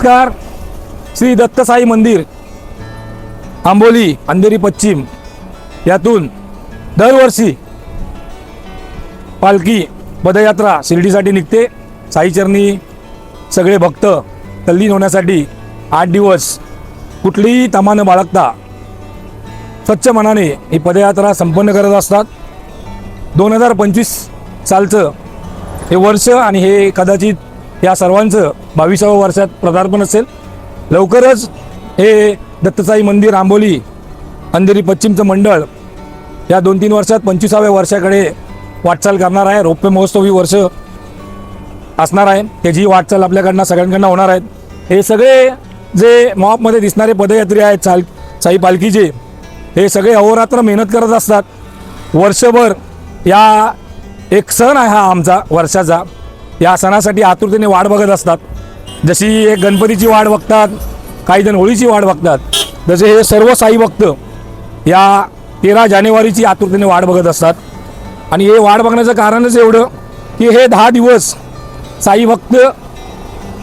नमस्कार. श्री दत्तसाई मंदिर आंबोली अंधेरी पश्चिम यातून दरवर्षी पालखी पदयात्रा शिर्डीसाठी निघते. साईचरणी सगळे भक्त तल्लीन होण्यासाठी आठ दिवस कुठलीही तमा न बाळगता स्वच्छ मनाने ही पदयात्रा संपन्न करत असतात. दोन हजार पंचवीस सालचं हे वर्ष आणि हे कदाचित या सर्वांचं बावीसाव्या वर्षात पदार्पण असेल. लवकरच हे दत्तसाई मंदिर आंबोली अंधेरी पश्चिमचं मंडळ या दोन तीन वर्षात पंचवीसाव्या वर्षाकडे वाटचाल करणार आहे. रौप्य महोत्सवी वर्ष असणार आहे. त्याची वाटचाल आपल्याकडनं सगळ्यांकडनं होणार आहेत हे सगळे जे मॉपमध्ये दिसणारे पदयात्री आहेत चाल साई पालखीचे हे सगळे अहोरात्र मेहनत करत असतात. वर्षभर या एक सण आहे हा आमचा वर्षाचा. या सणासाठी आतुरतेने वाट बघत असतात. जशी एक गणपतीची वाट बघतात काही जण होळीची वाट बघतात जसे हे सर्व साई भक्त या तेरा जानेवारीची आतुरतेने वाट बघत असतात. आणि हे वाट बघण्याचं कारणच एवढं की हे दहा दिवस साई भक्त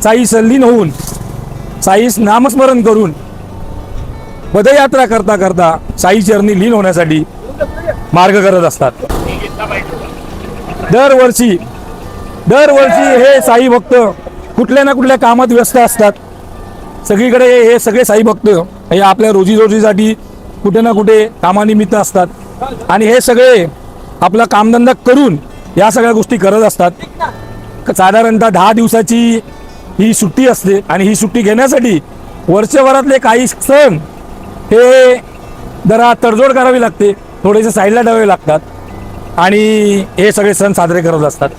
साई सल्लीन होऊन साईस नामस्मरण करून पदयात्रा करता करता साई चरणी लीन होण्यासाठी मार्ग करत असतात. दरवर्षी दरवर्षी हे साई भक्त कुठल्या ना कुठल्या कामात व्यस्त असतात. सगळीकडे हे सगळे साई भक्त हे आपल्या रोजीरोजीसाठी कुठे ना कुठे कामानिमित्त असतात. आणि हे सगळे आपला कामधंदा करून या सगळ्या गोष्टी करत असतात. साधारणतः दहा दिवसाची ही सुट्टी असते आणि ही सुट्टी घेण्यासाठी वर्षभरातले काही सण हे जरा तडजोड करावी लागते. थोडेसे साईडला ठेवावे लागतात. आणि हे सगळे सण साजरे करत असतात.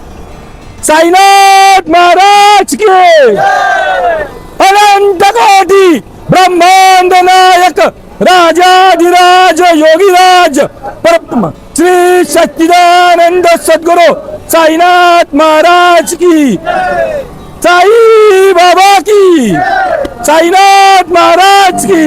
साईनाथ महाराज के अनंत कोटी ब्रह्मांड नायक राजाधिराज योगीराज परम श्री सच्चिदानंद सद्गुरु साईनाथ महाराज की साई बाबा की साईनाथ महाराज की।